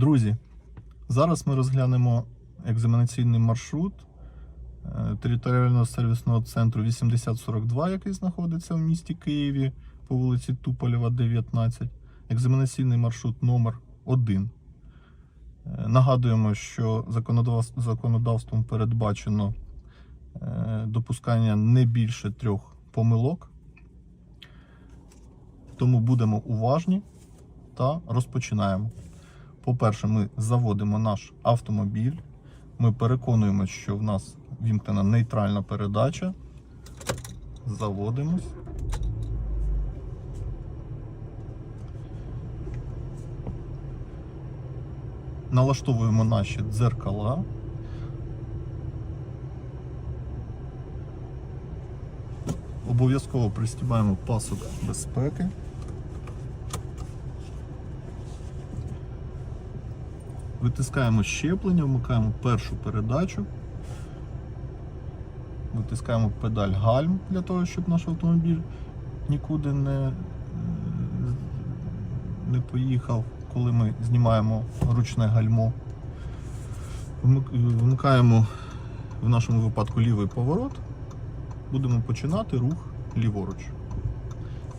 Друзі, зараз ми розглянемо екзаменаційний маршрут е, територіального сервісного центру 8042, який знаходиться в місті Києві по вулиці Туполєва, 19. Екзаменаційний маршрут номер 1. Е, Нагадуємо, що законодавством передбачено е, допускання не більше трьох помилок. Тому будемо уважні та розпочинаємо. По-перше, ми заводимо наш автомобіль. Ми переконуємося, що в нас вімкнена нейтральна передача. Заводимось. Налаштовуємо наші дзеркала. Обов'язково пристібаємо пасок безпеки. Витискаємо щеплення, вмикаємо першу передачу. Витискаємо педаль гальм для того, щоб наш автомобіль нікуди не, е, не поїхав, коли ми знімаємо ручне гальмо. Вмикаємо в нашому випадку лівий поворот. Будемо починати рух ліворуч.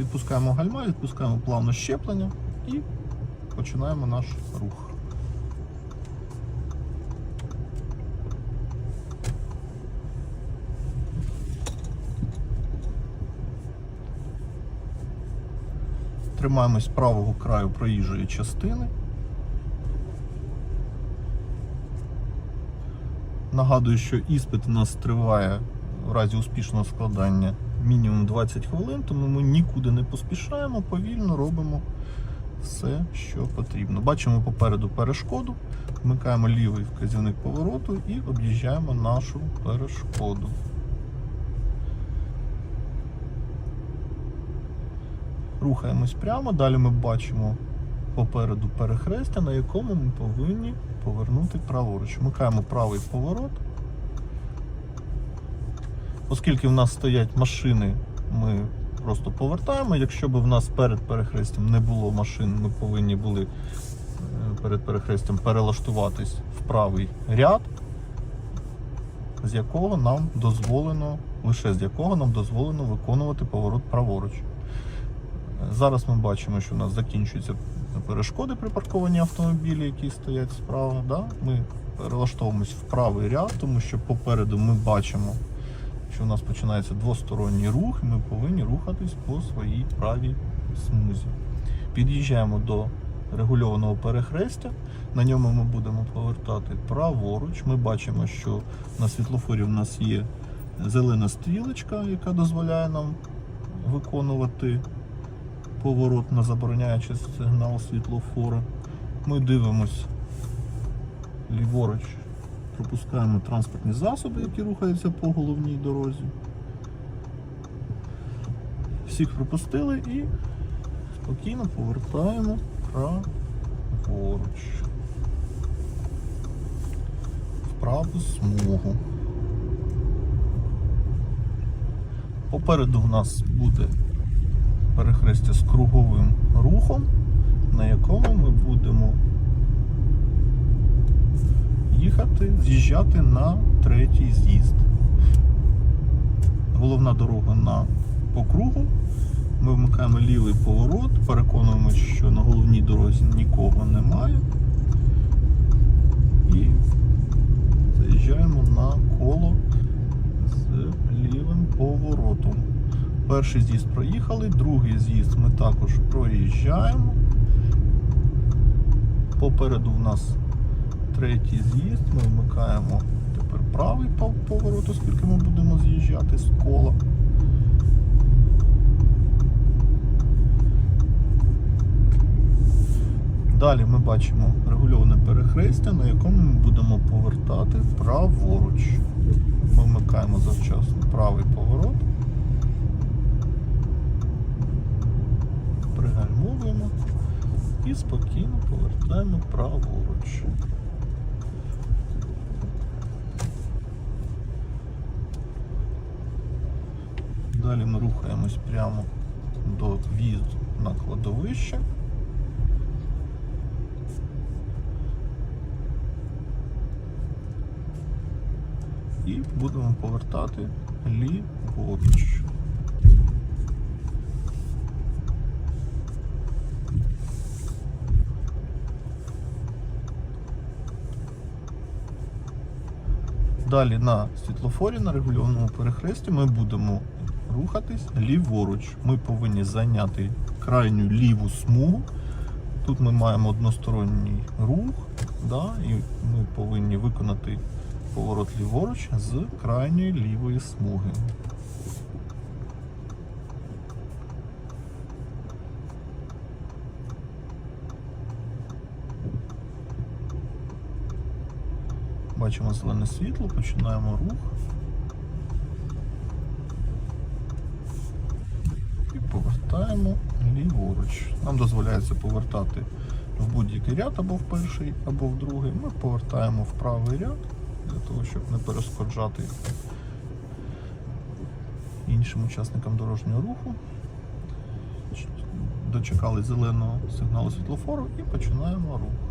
Відпускаємо гальма, відпускаємо плавно щеплення і починаємо наш рух. Тримаємось правого краю проїжджої частини. Нагадую, що іспит у нас триває в разі успішного складання мінімум 20 хвилин, тому ми нікуди не поспішаємо, повільно робимо все, що потрібно. Бачимо попереду перешкоду, вмикаємо лівий вказівник повороту і об'їжджаємо нашу перешкоду. Рухаємось прямо, далі ми бачимо попереду перехрестя, на якому ми повинні повернути праворуч. Вмикаємо правий поворот. Оскільки в нас стоять машини, ми просто повертаємо. Якщо б в нас перед перехрестям не було машин, ми повинні були е, перед перехрестям перелаштуватись в правий ряд, з якого нам дозволено, лише з якого нам дозволено виконувати поворот праворуч. Зараз ми бачимо, що у нас закінчуються перешкоди при паркуванні автомобілів, які стоять справа. Да? Ми перелаштовуємось в правий ряд, тому що попереду ми бачимо, що у нас починається двосторонній рух, і ми повинні рухатись по своїй правій смузі. Під'їжджаємо до регульованого перехрестя. На ньому ми будемо повертати праворуч. Ми бачимо, що на світлофорі у нас є зелена стрілочка, яка дозволяє нам виконувати поворот на забороняючий сигнал світлофора. Ми дивимось ліворуч, пропускаємо транспортні засоби, які рухаються по головній дорозі. Всіх пропустили і спокійно повертаємо праворуч. В праву смугу. Попереду в нас буде перехрестя з круговим рухом, на якому ми будемо їхати, з'їжджати на третій з'їзд. Головна дорога на по кругу. Ми вмикаємо лівий поворот, переконуємося, що на головній дорозі нікого немає. І заїжджаємо на коло з лівим поворотом. Перший з'їзд проїхали, другий з'їзд ми також проїжджаємо. Попереду в нас третій з'їзд, ми вмикаємо тепер правий поворот, оскільки ми будемо з'їжджати з кола. Далі ми бачимо регульоване перехрестя, на якому ми будемо повертати праворуч. Ми вмикаємо завчасно правий поворот. робимо і спокійно повертаємо праворуч. Далі ми рухаємось прямо до в'їзду на кладовище. І будемо повертати ліворуч. Далі на світлофорі на регульованому перехресті ми будемо рухатись ліворуч. Ми повинні зайняти крайню ліву смугу. Тут ми маємо односторонній рух, да, і ми повинні виконати поворот ліворуч з крайньої лівої смуги. Бачимо зелене світло, починаємо рух. І повертаємо ліворуч. Нам дозволяється повертати в будь-який ряд або в перший, або в другий. Ми повертаємо в правий ряд для того, щоб не перешкоджати іншим учасникам дорожнього руху. Дочекали зеленого сигналу світлофору і починаємо рух.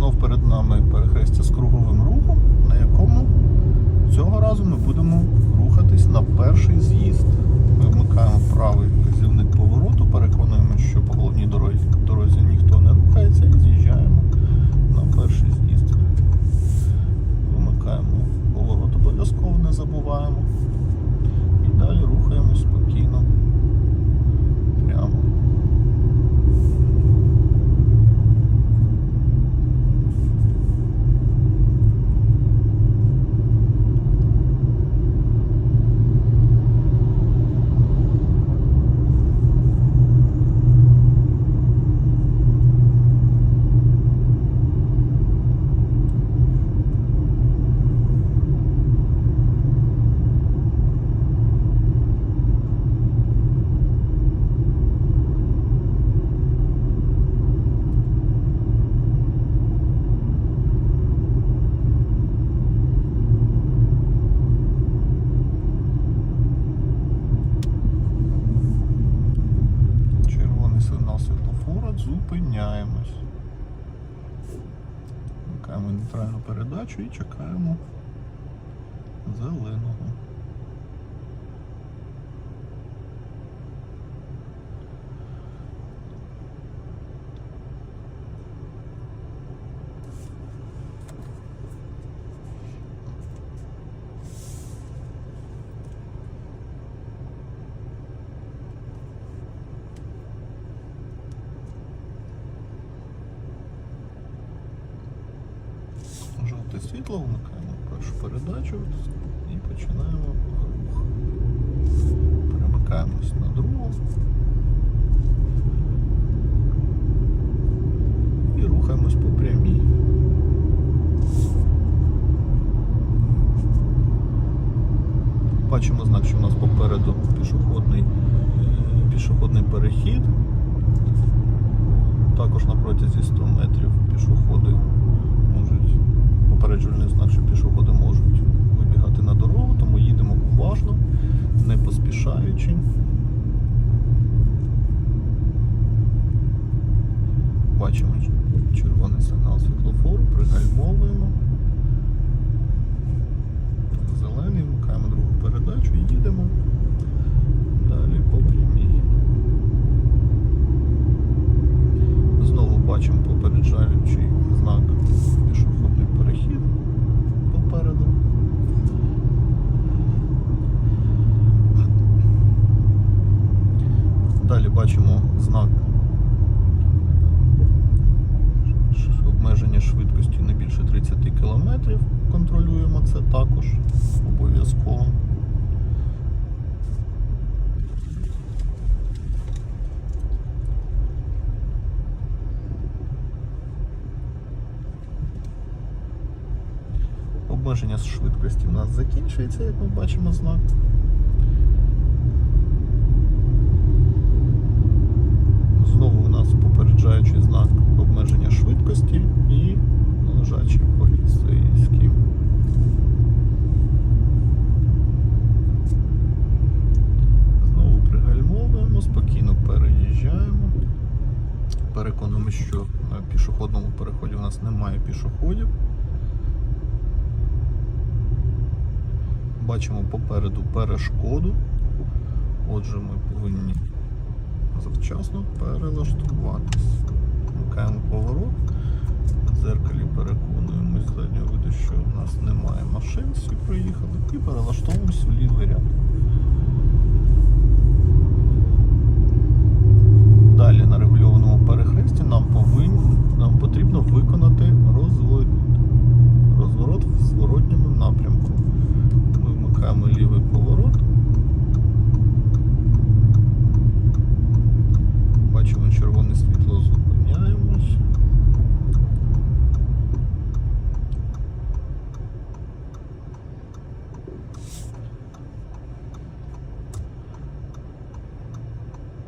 Знов перед нами перехрестя з круговим рухом, на якому цього разу ми будемо рухатись на перший з'їзд. Ми вмикаємо правий вказівник повороту, переконуємо, що по головній дорозі, дорозі ніхто не рухається і з'їжджаємо на перший з'їзд. Вимикаємо поворот обов'язково, не забуваємо. І далі рухаємось спокійно. Прямо. Червоний сигнал світлофора, зупиняємось. Вмикаємо нейтральну передачу і чекаємо зеленого. Жовте світло, вмикаємо першу передачу і починаємо рух. Перемикаємось на другу. І рухаємось по прямій. Бачимо знак, що у нас попереду пішохідний, е, пішохідний перехід. Також на протязі 100 метрів пішоходи попереджувальний знак, що пішоходи можуть вибігати на дорогу, тому їдемо уважно, не поспішаючи. Бачимо червоний сигнал світлофору, пригальмовуємо. Зелений, вмикаємо другу передачу і їдемо далі по прямій. Знову бачимо попереджаючий знак перехід попереду. Далі бачимо знак обмеження швидкості не більше 30 км. Контролюємо це також обов'язково. обмеження з швидкості у нас закінчується, як ми бачимо знак. Знову у нас попереджаючий знак обмеження швидкості і лежачий поліцейський. Знову пригальмовуємо, спокійно переїжджаємо. Переконуємо, що на пішохідному переході у нас немає пішоходів. Бачимо попереду перешкоду. Отже, ми повинні завчасно перелаштуватись. Вмикаємо поворот. В дзеркалі переконуємось з виду, що в нас немає машин, всі проїхали, і перелаштовуємось в лівий ряд. Далі на регульованому перехресті нам повинні, нам потрібно виконати розворот, розворот в зворотньому напрямку. Ми вмикаємо лівий поворот. Бачимо червоне світло, зупиняємось.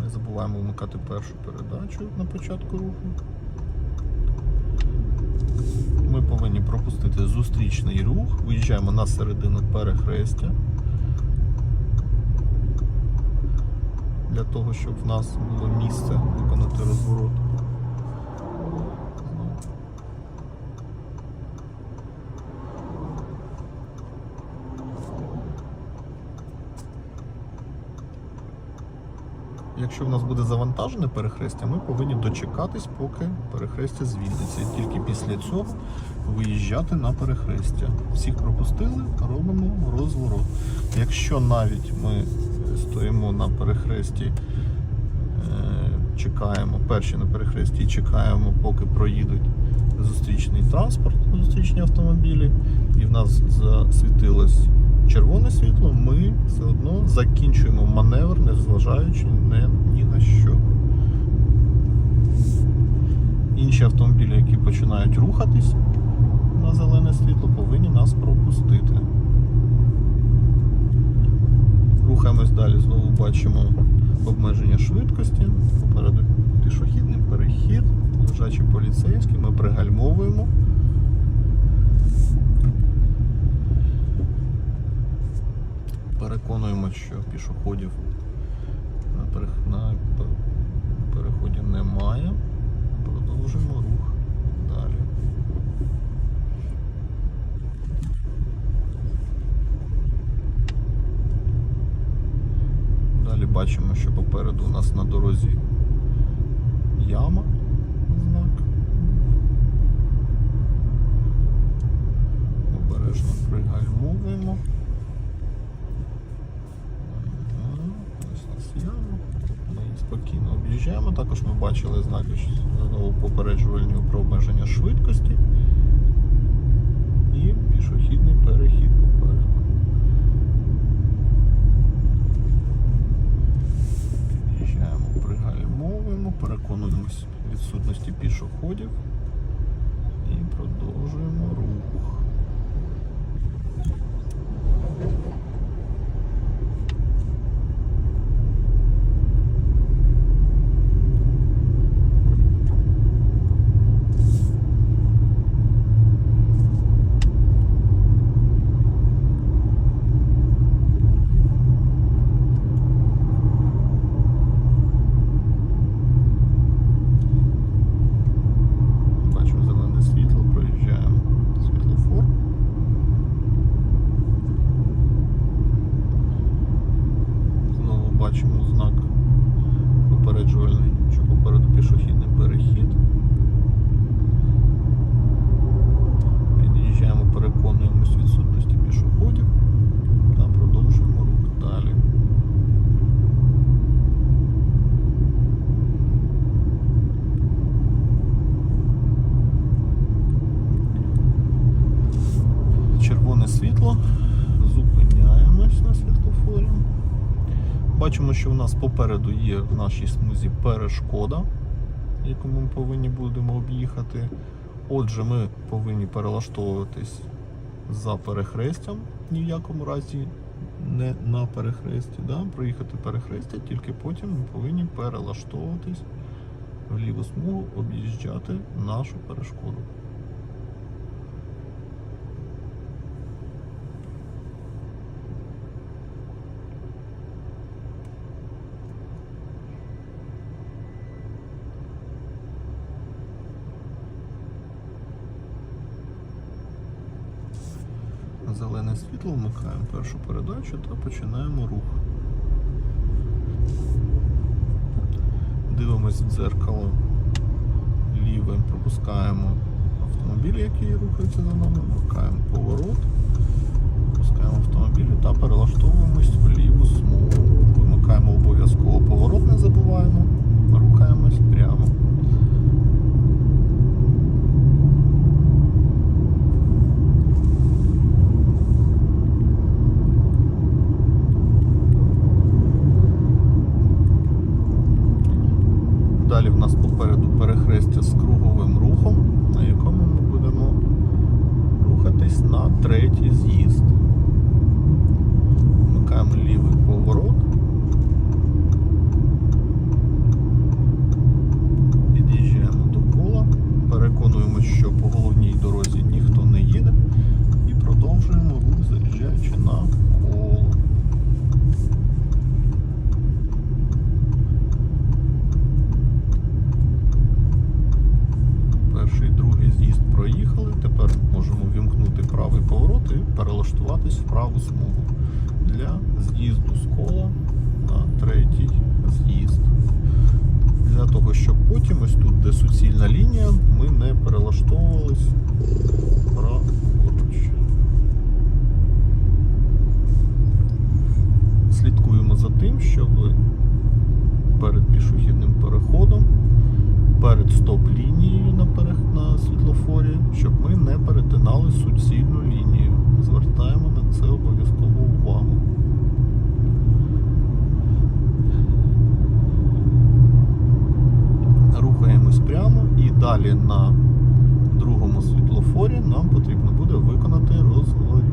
Не забуваємо вмикати першу передачу на початку руху. Ми повинні пропустити зустрічний рух, виїжджаємо на середину перехрестя. Для того, щоб в нас було місце виконати розворот. Якщо в нас буде завантажене перехрестя, ми повинні дочекатись, поки перехрестя звільниться. І тільки після цього виїжджати на перехрестя. Всіх пропустили, робимо розворот. Якщо навіть ми стоїмо на перехресті, е, чекаємо перші на перехресті чекаємо, поки проїдуть зустрічний транспорт, зустрічні автомобілі, і в нас засвітилось червоне світло, ми все одно закінчуємо маневр, не зважаючи ні на що. Інші автомобілі, які починають рухатись на зелене світло, повинні нас пропустити. Рухаємось далі, знову бачимо обмеження швидкості. Попереду пішохідний перехід, лежачий поліцейський, ми пригальмовуємо. Переконуємо, що пішоходів на, перех- переході немає. Продовжуємо рух далі. Далі бачимо, що попереду у нас на дорозі яма знак. Обережно пригальмовуємо. Ось у нас яма. Ми спокійно об'їжджаємо. Також ми бачили знаки знову попереджувальні про обмеження швидкості. І пішохідний перехід попереду. Під'їжджаємо, пригальмовуємо, переконуємось відсутності пішоходів і продовжуємо рух. Бачимо зелене світло, проїжджаємо світлофор. Знову бачимо знак попереджувальний, що попереду пішохідний перехід. Під'їжджаємо, переконуємось в відсутності пішоходів та продовжуємо рух далі. Червоне світло, зупиняємось на світлофорі. Бачимо, що в нас попереду є в нашій смузі перешкода, яку ми повинні будемо об'їхати. Отже, ми повинні перелаштовуватись за перехрестям, ні в якому разі не на перехресті. Да? Проїхати перехрестя, тільки потім ми повинні перелаштовуватись в ліву смугу, об'їжджати нашу перешкоду. Зелене світло, вмикаємо першу передачу та починаємо рух. Дивимось в дзеркало ліве, пропускаємо автомобіль, який рухається за нами, вмикаємо поворот, пропускаємо автомобіль та перелаштовуємось в ліву смугу. Вимикаємо обов'язково поворот, не забуваємо, рухаємось прямо. Далі в нас попереду перехрестя з круговим рухом, на якому ми будемо рухатись на третій з'їзд. Вмикаємо лівий поворот. Під'їжджаємо до кола, переконуємося, що по головній дорозі ніхто не їде, і продовжуємо рух, заїжджаючи на коло. Перший, другий з'їзд проїхали. Тепер можемо вімкнути правий поворот і перелаштуватись в праву смугу для з'їзду з кола на третій з'їзд. Для того, щоб потім ось тут, де суцільна лінія, ми не перелаштовувались праворуч. Слідкуємо за тим, щоб перед пішохідним переходом перед стоп-лінією на, перех... на світлофорі, щоб ми не перетинали суцільну лінію. Звертаємо на це обов'язково увагу. Рухаємось прямо і далі на другому світлофорі нам потрібно буде виконати розворот.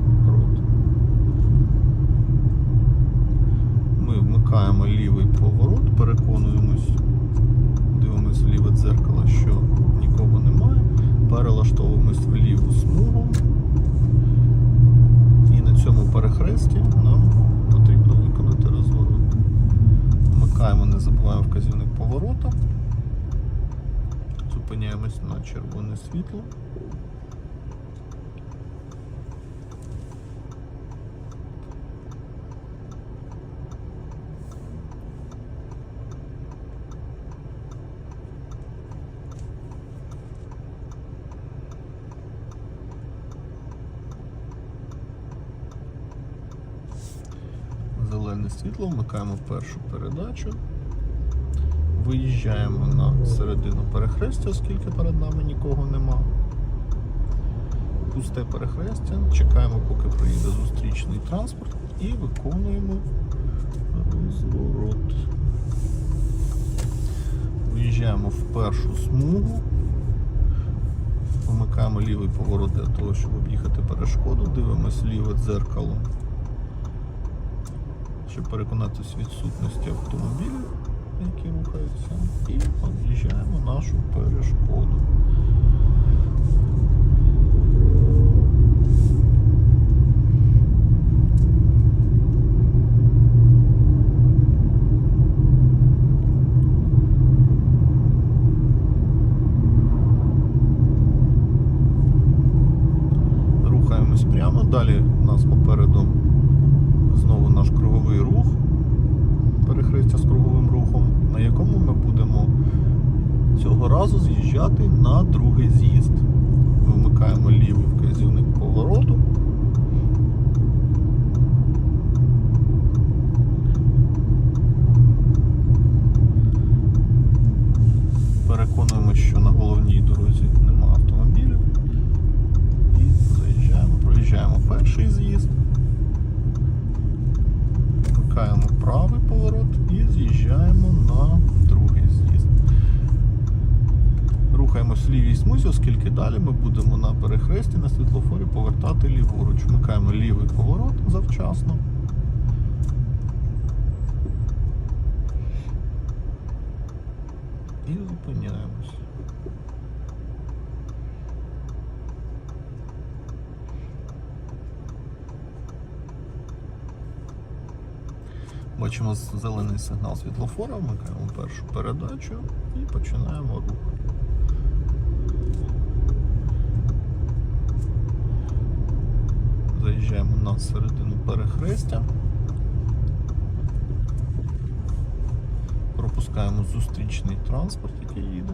Ми вмикаємо лівий поворот, переконуємось дивимось в ліве дзеркало, що нікого немає. Перелаштовуємось в ліву смугу. І на цьому перехресті нам потрібно виконати розворот. Вмикаємо, не забуваємо вказівник поворота. Зупиняємось на червоне світло. Зелене світло, вмикаємо першу передачу. Виїжджаємо на середину перехрестя, оскільки перед нами нікого нема. Пусте перехрестя, чекаємо, поки приїде зустрічний транспорт і виконуємо розворот. Виїжджаємо в першу смугу. Вмикаємо лівий поворот для того, щоб об'їхати перешкоду. Дивимось ліве дзеркало щоб переконатися відсутності автомобілів, які рухаються, і об'їжджаємо нашу перешкоду. Прямо, далі нас попереду знову наш круговий рух, перехрестя з круговим рухом, на якому ми будемо цього разу з'їжджати на другий з'їзд. Вимикаємо лівий вказівник повороту. Переконуємо, що на головній дорозі нема автомобілів. І заїжджаємо, проїжджаємо перший з'їзд. Вмикаємо правий поворот і з'їжджаємо на другий з'їзд. Рухаємось лівій смузі, оскільки далі ми будемо на перехресті на світлофорі повертати ліворуч. Вмикаємо лівий поворот завчасно. І зупиняємось. Бачимо зелений сигнал світлофора, вмикаємо першу передачу і починаємо рух. Заїжджаємо на середину перехрестя. Пропускаємо зустрічний транспорт, який їде.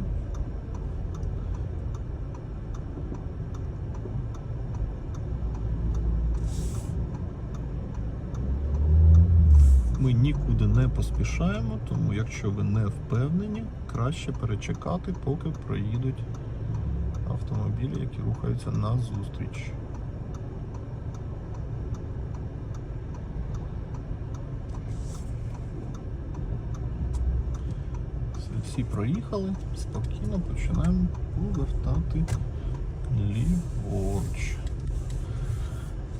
Ми нікуди не поспішаємо, тому якщо ви не впевнені, краще перечекати, поки проїдуть автомобілі, які рухаються на Всі проїхали, спокійно починаємо повертати ліворуч.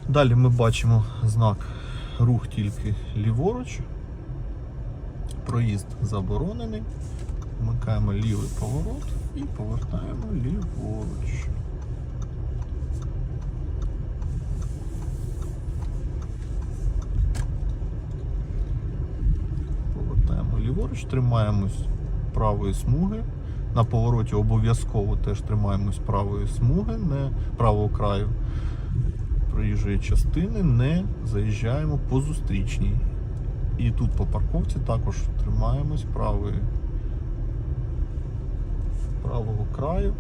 Далі ми бачимо знак рух тільки ліворуч. Проїзд заборонений. Вмикаємо лівий поворот і повертаємо ліворуч. Повертаємо ліворуч, тримаємось правої смуги. На повороті обов'язково теж тримаємось правої смуги, не правого краю проїжджої частини, не заїжджаємо по зустрічній. І тут по парковці також тримаємось правої, правого краю,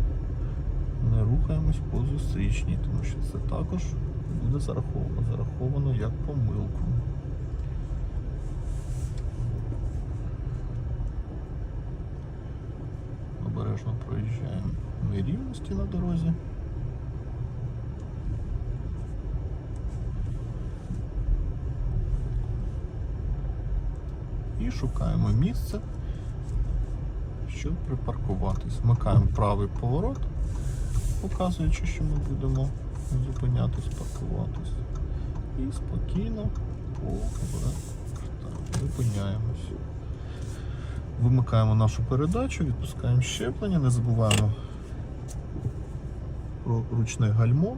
не рухаємось по зустрічній, тому що це також буде зараховано, зараховано як помилку. Обережно проїжджаємо нерівності на дорозі. і шукаємо місце, щоб припаркуватись. Вмикаємо правий поворот, показуючи, що ми будемо зупинятись, паркуватись. І спокійно повертаємо, зупиняємось. Вимикаємо нашу передачу, відпускаємо щеплення, не забуваємо про ручне гальмо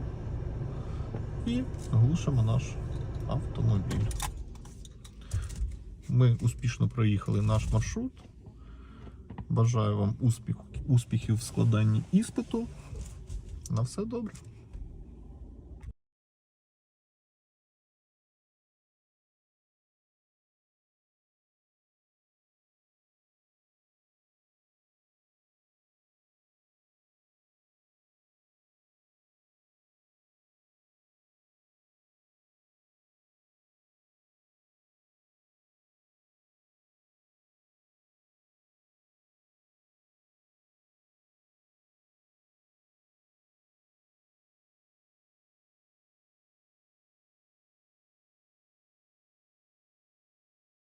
і глушимо наш автомобіль. Ми успішно проїхали наш маршрут. Бажаю вам успіх, успіхів в складанні іспиту. На все добре.